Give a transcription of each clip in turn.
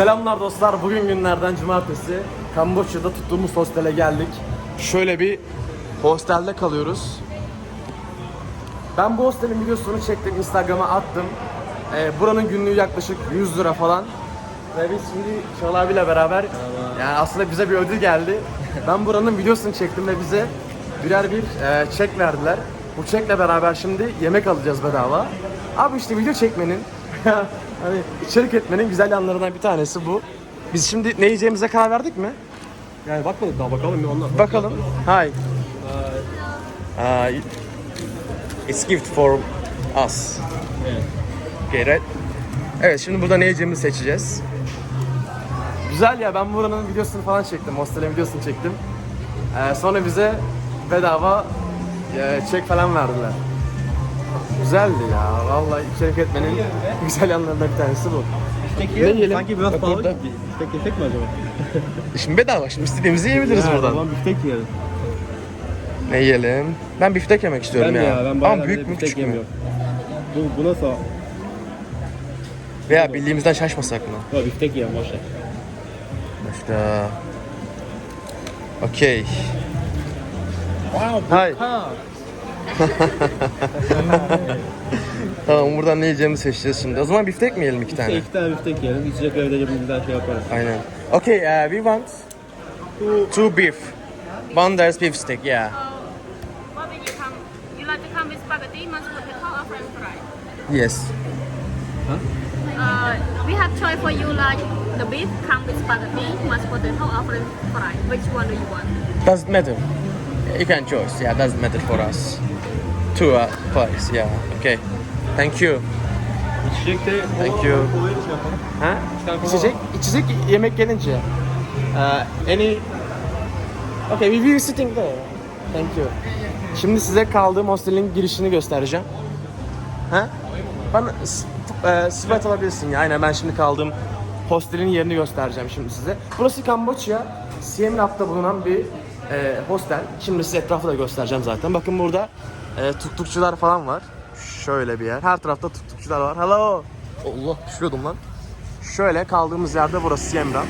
Selamlar dostlar. Bugün günlerden cumartesi. Kamboçya'da tuttuğumuz hostele geldik. Şöyle bir hostelde kalıyoruz. Ben bu hostelin videosunu çektim, Instagram'a attım. Ee, buranın günlüğü yaklaşık 100 lira falan. Ve biz şimdi Şal abiyle beraber, yani aslında bize bir ödül geldi. Ben buranın videosunu çektim ve bize birer bir e, çek verdiler. Bu çekle beraber şimdi yemek alacağız bedava. Abi işte video çekmenin, hani içerik etmenin güzel yanlarından bir tanesi bu. Biz şimdi ne yiyeceğimize karar verdik mi? Yani bakmadık daha bakalım bir onlar. Bakalım. Hi. Uh, it's gift for us. Evet. Okay, right? Evet, şimdi burada ne yiyeceğimizi seçeceğiz. Güzel ya, ben buranın videosunu falan çektim, hostelin videosunu çektim. Ee, sonra bize bedava e, çek falan verdiler. Güzeldi ya, vallahi içerik etmenin güzel yanlarından bir tanesi bu. Biftek Ne yiyelim? Sanki biraz Bak pahalı gibi. Biftek yesek mi acaba? Şimdi bedava, şimdi istediğimizi yiyebiliriz Ha, buradan. Tamam biftek yiyelim. Ne yiyelim? Ben biftek yemek istiyorum Ben de ya. ya ben Ama büyük mü biftek küçük mü? yemiyorum. Bu, bu nasıl? Veya bildiğimizden şaşmasak mı? Yok biftek yiyelim boşver. Başka... Okey. Wow. Hi. Tamam buradan ne yiyeceğimizi seçeceğiz şimdi. O zaman biftek mi yiyelim iki tane? iki tane biftek yiyelim. İçecek evde cebimizden şey yaparız. Aynen. Okay, uh, we want two beef. One there's beef steak, yeah. What will you come? You like to come with spaghetti, mashed potato, or French fry? Yes. Uh, we have choice for you like the beef come with spaghetti, mashed potato, or French fry. Which one do you want? Doesn't matter. You can choose. Yeah, doesn't matter for us. Two uh, place, yeah. Okay. Thank you. İçecek de Thank you. yapalım. Ha? tane kola İçecek, içecek yemek gelince. Uh, any... Okay, we will sitting there. Thank you. Şimdi size kaldığım hostelin girişini göstereceğim. Ha? Bana s- e, sıfat alabilirsin ya. Aynen ben şimdi kaldığım hostelin yerini göstereceğim şimdi size. Burası Kamboçya, Siem Reap'ta bulunan bir e, hostel. Şimdi size etrafı da göstereceğim zaten. Bakın burada e, tuktukçular falan var. Şöyle bir yer. Her tarafta tuktukçular var. Hello. Allah düşüyordum lan. Şöyle kaldığımız yerde burası Siem Reap.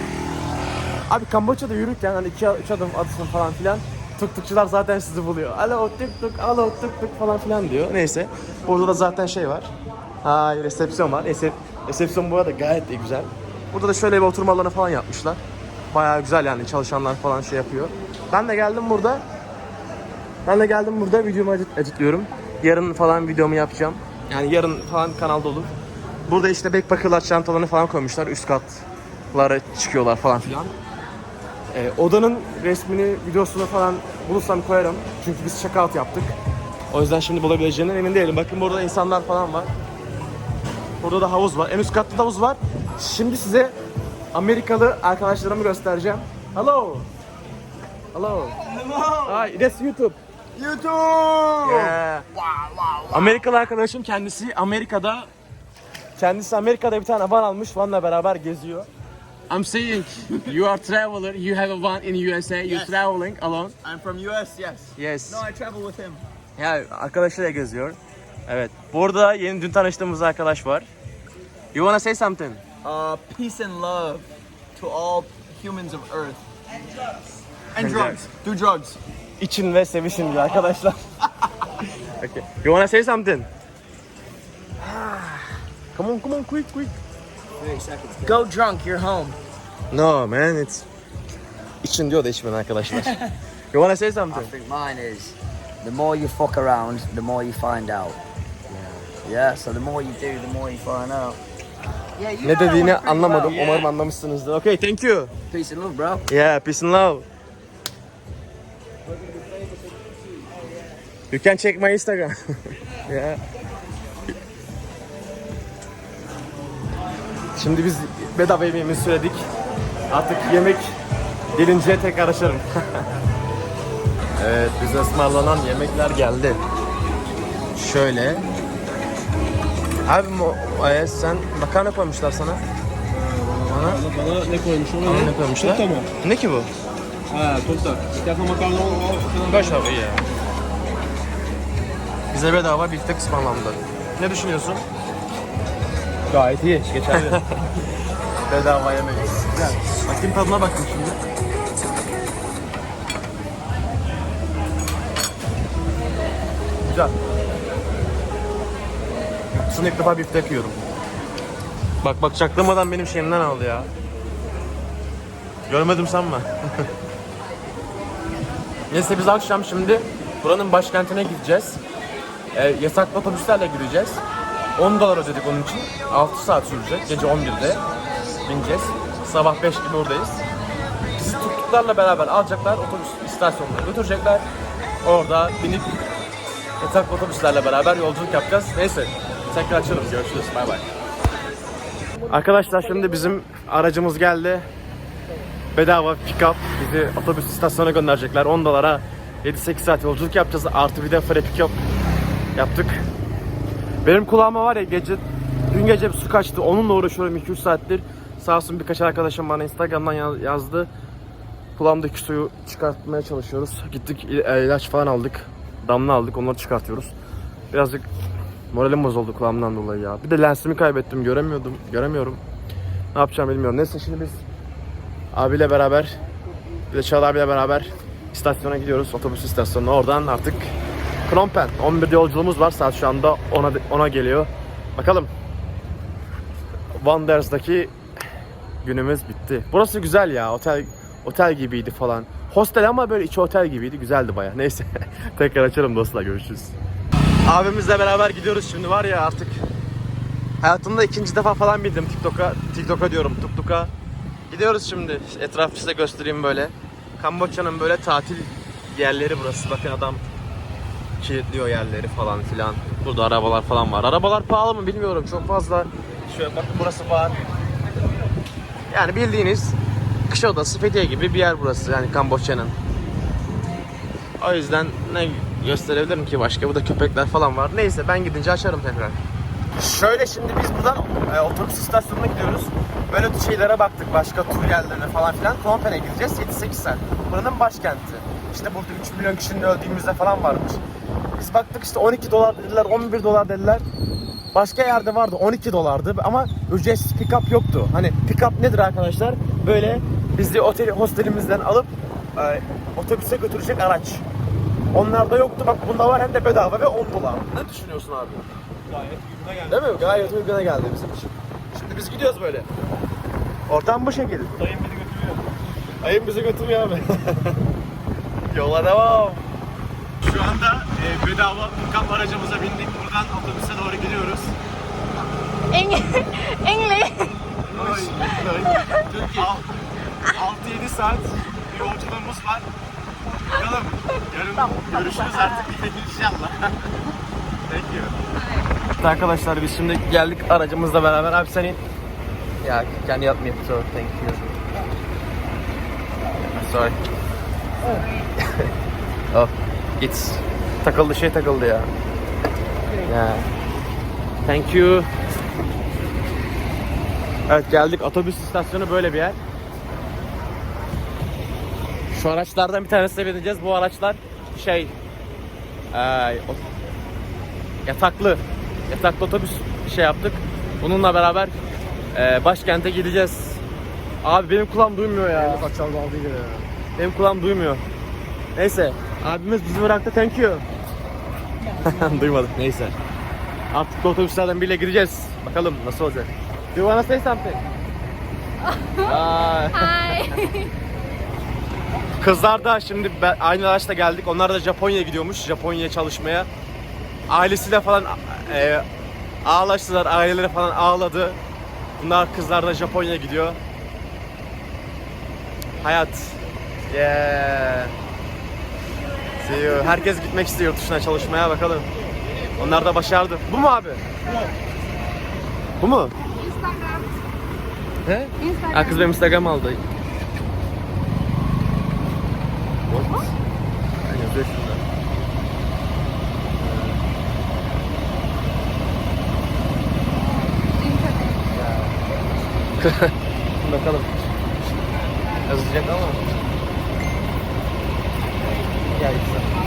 Abi Kamboçya'da yürürken hani iki, üç adım atsın falan filan tıktıkçılar zaten sizi buluyor. Alo tık tık, alo tık tık falan filan diyor. Neyse. Burada da zaten şey var. Ha resepsiyon var. Resep, resepsiyon bu arada gayet de güzel. Burada da şöyle bir oturma alanı falan yapmışlar. Bayağı güzel yani çalışanlar falan şey yapıyor. Ben de geldim burada. Ben de geldim burada videomu edit, editliyorum. Yarın falan videomu yapacağım. Yani yarın falan kanalda olur. Burada işte backpackerlar çantalarını falan koymuşlar. Üst katlara çıkıyorlar falan filan. Ee, odanın resmini, videosunu falan bulursam koyarım. Çünkü biz check out yaptık. O yüzden şimdi bulabileceğinden emin değilim. Bakın burada insanlar falan var. Burada da havuz var. En üst katta da havuz var. Şimdi size Amerikalı arkadaşlarımı göstereceğim. Hello. Hello. Hi, that's YouTube. YouTube. Yeah. Amerikalı arkadaşım kendisi Amerika'da kendisi Amerika'da bir tane van almış. Van'la beraber geziyor. I'm saying you are traveler, you have a van in USA, you're Yes. traveling alone. I'm from US, yes. Yes. No, I travel with him. Ya arkadaşıyla geziyor. Evet. Burada yeni dün tanıştığımız arkadaş var. You wanna say something? Uh, peace and love to all humans of Earth. And drugs. And And drugs. Do drugs. İçin ve sevişin diyor arkadaşlar. okay. You wanna say something? come on, come on, quick, quick. Go drunk, you're home. No man, it's için diyor da içmeyin arkadaşlar. you wanna say something? I think mine is the more you fuck around, the more you find out. Yeah, so the more you do, the more you find out. Yeah, you Ne dediğini anlamadım. well. Umarım anlamışsınızdır. Okay, thank you. Peace and love, bro. Yeah, peace and love. You can check my Instagram. yeah. Şimdi biz bedava yemeğimizi söyledik. Artık yemek gelince tekrar açarım. evet, bize ısmarlanan yemekler geldi. Şöyle. Abi mo- e, sen makarna koymuşlar sana. Bana. Bana, ne koymuş onu? Bana ne koymuşlar? Topta mı? Ne ki bu? Ha topta. İstersen makarna o- Baş abi ya. Bize bedava biftek ısmarlandı. Ne düşünüyorsun? Gayet iyi. Geçerli. Bedava yemek. Güzel. Bakayım tadına bakayım şimdi. Güzel. Şunu ilk defa biftek yiyorum. Bak bak çaklamadan benim şeyimden aldı ya. Görmedim sanma. Neyse biz akşam şimdi buranın başkentine gideceğiz. E, yasaklı otobüslerle gideceğiz. 10 dolar ödedik onun için. 6 saat sürecek. Gece 11'de bineceğiz. Sabah 5 gibi oradayız. Bizi tuttuklarla beraber alacaklar. Otobüs istasyonuna götürecekler. Orada binip yasaklı otobüslerle beraber yolculuk yapacağız. Neyse. Tekrar açalım. Görüşürüz. Bay bay. Arkadaşlar şimdi bizim aracımız geldi. Bedava pick-up. Bizi otobüs istasyonuna gönderecekler. 10 dolara 7-8 saat yolculuk yapacağız. Artı bir de free pick-up yaptık. Benim kulağıma var ya gece dün gece bir su kaçtı. Onunla uğraşıyorum 2-3 saattir. Sağ olsun birkaç arkadaşım bana Instagram'dan yaz- yazdı. Kulağımdaki suyu çıkartmaya çalışıyoruz. Gittik e, ilaç falan aldık. Damla aldık onları çıkartıyoruz. Birazcık moralim bozuldu kulağımdan dolayı ya. Bir de lensimi kaybettim göremiyordum. Göremiyorum. Ne yapacağım bilmiyorum. Neyse şimdi biz abiyle beraber bir de Çağla abiyle beraber istasyona gidiyoruz. Otobüs istasyonuna. Oradan artık Phnom Penh. 11'de yolculuğumuz var. Saat şu anda 10'a, 10'a geliyor. Bakalım. Wanders'daki günümüz bitti. Burası güzel ya. Otel otel gibiydi falan. Hostel ama böyle içi otel gibiydi. Güzeldi baya. Neyse. Tekrar açarım dostlar. Görüşürüz. Abimizle beraber gidiyoruz şimdi var ya artık. Hayatımda ikinci defa falan bindim TikTok'a. TikTok'a diyorum. Tuktuk'a. Gidiyoruz şimdi. Etrafı size göstereyim böyle. Kamboçya'nın böyle tatil yerleri burası. Bakın adam kilitliyor yerleri falan filan. Burada arabalar falan var. Arabalar pahalı mı bilmiyorum. Çok fazla. Şöyle bakın burası var. Yani bildiğiniz kış odası Fethiye gibi bir yer burası. Yani Kamboçya'nın. O yüzden ne gösterebilirim ki başka? Burada köpekler falan var. Neyse ben gidince açarım tekrar. Şöyle şimdi biz buradan e, otobüs istasyonuna gidiyoruz. Böyle şeylere baktık başka tur yerlerine falan filan. Phnom gideceğiz 7-8 saat. Buranın başkenti. İşte burada 3 milyon kişinin öldüğümüzde falan varmış. Biz baktık işte 12 dolar dediler, 11 dolar dediler. Başka yerde vardı 12 dolardı ama ücretsiz pick-up yoktu. Hani pick-up nedir arkadaşlar? Böyle bizi otel hostelimizden alıp e, otobüse götürecek araç. Onlarda yoktu. Bak bunda var hem de bedava ve 10 dolar. Ne düşünüyorsun abi? Gayet uyguna geldi. Değil mi? Gayet uyguna geldi bizim için. Şimdi biz gidiyoruz böyle. Ortam bu şekil. Dayım beni götürüyor. Ayın bizi götürüyor abi. Yola devam. Şu anda e, bedava kamp aracımıza bindik. Buradan otobüse doğru gidiyoruz. English. Türkiye. 6-7 saat bir yolculuğumuz var. Bakalım. Yarın görüşürüz artık inşallah. Thank you. Arkadaşlar biz şimdi geldik aracımızla beraber. Abi sen in. Ya kendi yapmayıp so thank you. Sorry. oh, it's takıldı şey takıldı ya. Ya. Thank you. Evet geldik otobüs istasyonu böyle bir yer. Şu araçlardan bir tanesine bineceğiz. Bu araçlar şey eee, o- yataklı yataklı otobüs şey yaptık. Bununla beraber eee, başkente gideceğiz. Abi benim kulağım duymuyor ya. Benim kulağım duymuyor. Neyse abimiz bizi bıraktı thank you. Duymadık neyse. Artık otobüslerden biriyle gideceğiz. Bakalım nasıl olacak. Do you wanna say something? Hi. Kızlar da şimdi aynı araçla geldik. Onlar da Japonya'ya gidiyormuş. Japonya'ya çalışmaya. Ailesiyle falan e, ağlaştılar. Aileleri falan ağladı. Bunlar kızlar da Japonya'ya gidiyor. Hayat. Yeah. See you. Herkes gitmek istiyor yurt dışına çalışmaya bakalım. Onlar da başardı. Bu mu abi? Bu mu? Instagram. He? Instagram. Ha, kız benim Instagram aldı. What? Yani yazıyor şurada. Bakalım. Yazacak ama.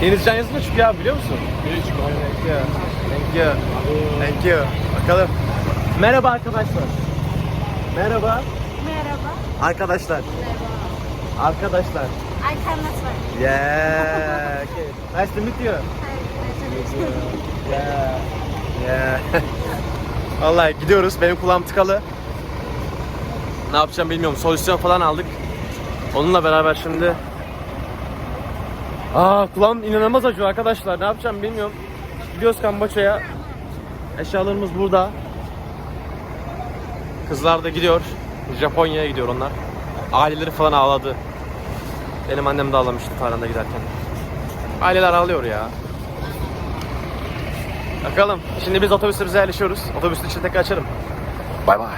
Denizcan yazınca çıkıyor abi biliyor musun? Thank you. Thank you. Thank you. Bakalım. Merhaba arkadaşlar. Merhaba. Arkadaşlar. Arkadaşlar. I cannot swear. Yeah. Okay. Nice to meet you. Yeah. Yeah. Vallahi gidiyoruz. Benim kulağım tıkalı. Ne yapacağım bilmiyorum. Solüsyon falan aldık. Onunla beraber şimdi Aa kulağım inanılmaz acıyor arkadaşlar. Ne yapacağım bilmiyorum. Gidiyoruz Kamboçya'ya. Eşyalarımız burada. Kızlar da gidiyor. Japonya'ya gidiyor onlar. Aileleri falan ağladı. Benim annem de ağlamıştı Tayland'a giderken. Aileler ağlıyor ya. Bakalım. Şimdi biz otobüsümüze yerleşiyoruz. Otobüsün içini tekrar açarım. Bay bay.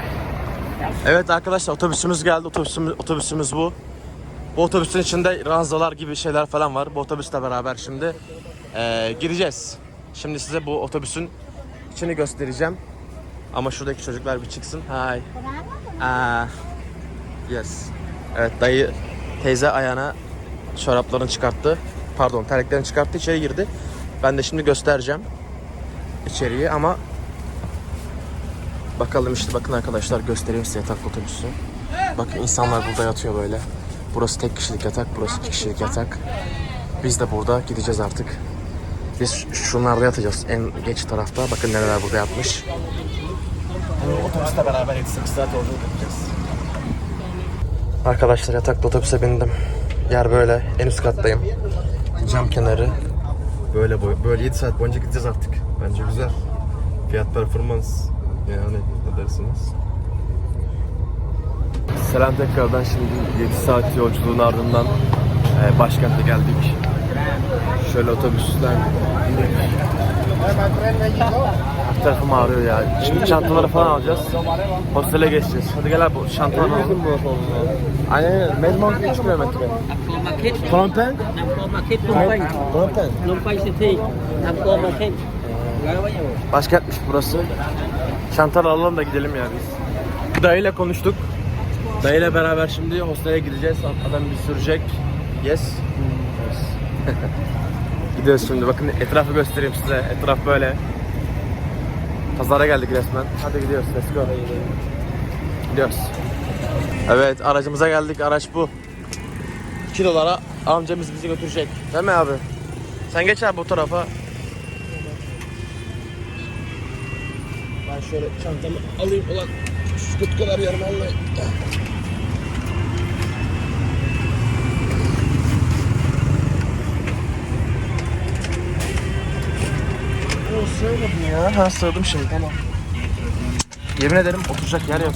Evet arkadaşlar otobüsümüz geldi. Otobüsümüz, otobüsümüz bu. Bu otobüsün içinde ranzalar gibi şeyler falan var. Bu otobüsle beraber şimdi eee, gideceğiz. Şimdi size bu otobüsün içini göstereceğim. Ama şuradaki çocuklar bir çıksın. Hi. Aa, yes. Evet dayı teyze ayağına çoraplarını çıkarttı. Pardon terliklerini çıkarttı içeri girdi. Ben de şimdi göstereceğim içeriği ama bakalım işte bakın arkadaşlar göstereyim size yatak otobüsü. Bakın insanlar burada yatıyor böyle. Burası tek kişilik yatak, burası iki kişilik yatak. Biz de burada gideceğiz artık. Biz şunlarda yatacağız en geç tarafta. Bakın nereler burada yatmış. Otobüste beraber 7-8 saat yolculuk yapacağız. Arkadaşlar yatakta otobüse bindim. Yer böyle. En üst kattayım. Cam kenarı. Böyle boy böyle 7 saat boyunca gideceğiz artık. Bence güzel. Fiyat performans yani ne dersiniz? Selam tekrardan şimdi 7 saat yolculuğun ardından e, başkente geldik. Şöyle otobüsten indik. Bir tarafım ağrıyor ya. Şimdi çantaları falan alacağız. Hostele geçeceğiz. Hadi gel abi çantaları alalım. Aynen Medmont 3 kilometre. market Phnom Penh? Market Phnom Penh Phnom Penh. Phnom Penh City market Başkentmiş burası. Çantaları alalım da gidelim ya biz. Dayıyla konuştuk. Dayıyla beraber şimdi hostele gideceğiz. Adam bir sürecek. Yes. yes. Gidiyoruz şimdi. Bakın etrafı göstereyim size. Etraf böyle. Pazara geldik resmen. Hadi gidiyoruz. Let's go. Gidiyoruz. Evet aracımıza geldik. Araç bu. 2 dolara amcamız bizi götürecek. Değil mi abi? Sen geç abi bu tarafa. Ben şöyle çantamı alayım ulan şu kutkular yarım. Oo, sığmadım ya. Ha sığdım şimdi tamam. Yemin ederim oturacak yer yok.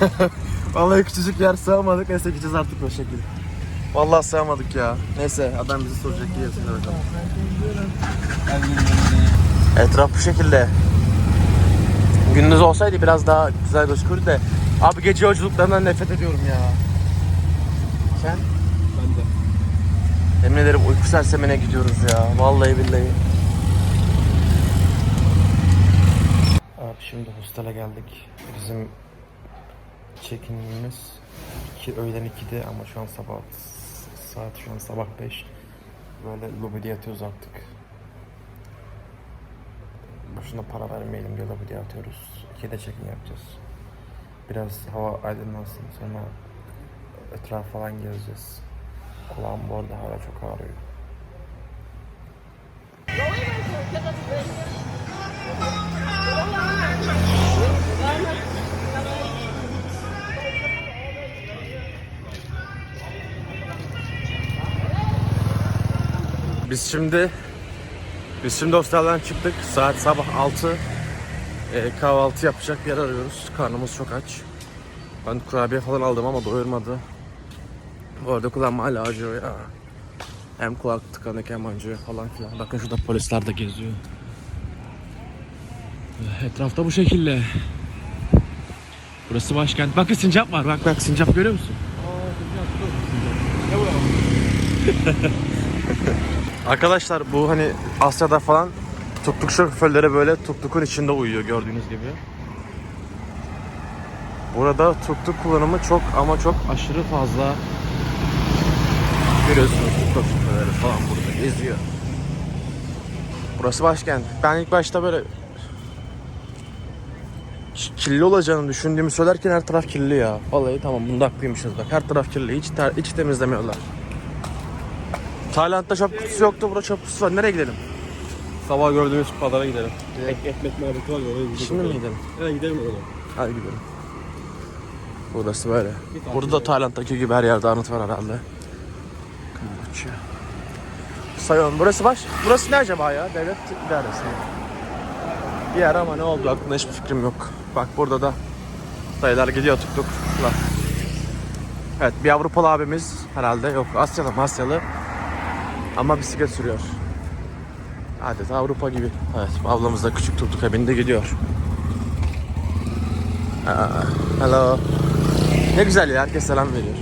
Vallahi küçücük yer sığamadık. Neyse gideceğiz artık o şekilde. Vallahi sığamadık ya. Neyse adam bizi soracak diye bakalım. Etraf bu şekilde. Gündüz olsaydı biraz daha güzel gözükürdü de. Abi gece yolculuklarından nefret ediyorum ya. Sen? Ben de. Emin ederim uyku sersemine gidiyoruz ya. Vallahi billahi. Abi şimdi hostele geldik. Bizim check-in'imiz iki, öğlen 2'de ama şu an sabah saat şu an sabah 5. Böyle lobide yatıyoruz artık. Boşuna para vermeyelim diye lobide yatıyoruz. 2'de check-in yapacağız. Biraz hava aydınlansın sonra etraf falan gezeceğiz. Kulağım bu arada hala çok ağrıyor. Biz şimdi biz şimdi hostelden çıktık. Saat sabah 6. Ee, kahvaltı yapacak bir yer arıyoruz. Karnımız çok aç. Ben kurabiye falan aldım ama doyurmadı. Bu arada kulağım hala acıyor ya. Hem kulak tıkanık hem acıyor falan filan. Bakın şurada polisler de geziyor. Etrafta bu şekilde. Burası başkent. Bakın sincap var. Bak bak sincap görüyor musun? Arkadaşlar bu hani Asya'da falan tuk-tuk şoförleri böyle tuk-tukun içinde uyuyor gördüğünüz gibi. Burada tuk-tuk kullanımı çok ama çok aşırı fazla. Görüyorsunuz tuk-tuk şoförleri falan burada geziyor. Burası başkent. Ben ilk başta böyle kirli olacağını düşündüğümü söylerken her taraf kirli ya. Vallahi tamam bunda haklıymışız bak. Her taraf kirli. Hiç, hiç temizlemiyorlar. Tayland'da çöp kutusu yoktu. Burada çöp kutusu var. Nereye gidelim? Sabah gördüğümüz pazara gidelim. Ek, ekmek muhabbeti var ya oraya gidelim. Şimdi mi gidelim? Hemen gidelim oraya. Hadi gidelim. Burası böyle. Burada da Tayland'daki gibi her yerde anıt var herhalde. Kamboçya. Sayon. Burası baş. Burası ne acaba ya? Devlet idaresi. Bir yer ama ne oldu aklımda hiçbir fikrim yok. Bak burada da dayılar gidiyor tuk tukla. Evet bir Avrupalı abimiz herhalde yok Asyalı Asyalı ama bisiklet sürüyor. Adeta Avrupa gibi. Evet ablamız da küçük tuk tuk kabinde gidiyor. Aa, hello. Ne güzel ya herkes selam veriyor.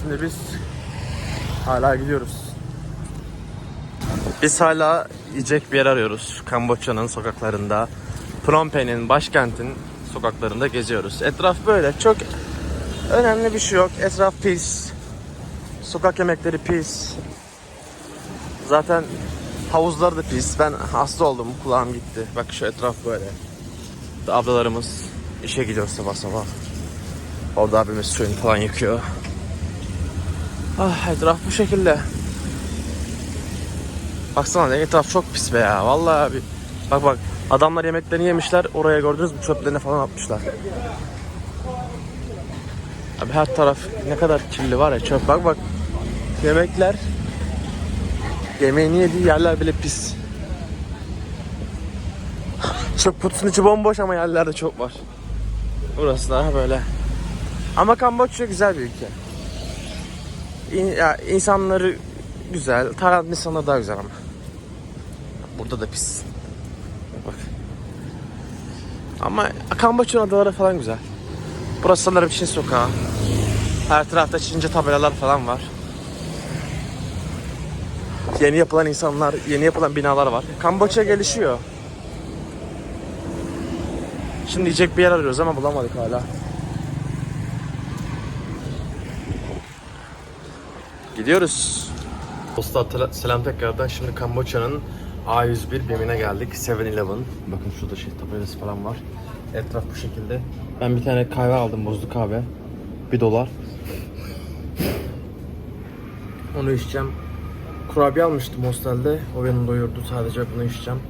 Şimdi biz hala gidiyoruz. Biz hala yiyecek bir yer arıyoruz. Kamboçya'nın sokaklarında. Phnom Penh'in başkentin sokaklarında geziyoruz. Etraf böyle. Çok önemli bir şey yok. Etraf pis. Sokak yemekleri pis. Zaten havuzlar da pis. Ben hasta oldum. Kulağım gitti. Bak şu etraf böyle. Ablalarımız işe gidiyor sabah sabah. Orada abimiz suyunu falan yıkıyor. Ah etraf bu şekilde. Baksana etraf çok pis be ya. Vallahi abi. Bak bak adamlar yemeklerini yemişler. Oraya gördünüz mü çöplerini falan atmışlar. Abi her taraf ne kadar kirli var ya çöp. Bak bak. Yemekler Yemeğini yediği yerler bile pis. Çöp kutusunun içi bomboş ama yerlerde çok var. Burası daha böyle. Ama Kamboçya güzel bir ülke. İn, ya insanları güzel. Tayland insanları daha güzel ama. Burada da pis. Bak. Ama Kamboçya'nın adaları falan güzel. Burası sanırım Çin sokağı. Her tarafta Çince tabelalar falan var. Yeni yapılan insanlar, yeni yapılan binalar var. Kamboçya gelişiyor. Şimdi yiyecek bir yer arıyoruz ama bulamadık hala. Gidiyoruz. Dostlar selam tekrardan. Şimdi Kamboçya'nın A101 BİM'ine geldik. 7-Eleven. Bakın şurada şey tabelası falan var. Etraf bu şekilde. Ben bir tane kahve aldım, buzlu kahve. 1 dolar. Onu içeceğim. Kurabiye almıştım hostelde. O beni doyurdu. Sadece bunu içeceğim.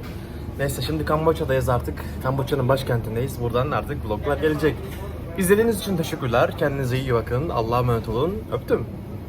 Neyse şimdi Kamboçya'dayız artık. Kamboçya'nın başkentindeyiz. Buradan artık vloglar gelecek. İzlediğiniz için teşekkürler. Kendinize iyi bakın. Allah'a emanet olun. Öptüm.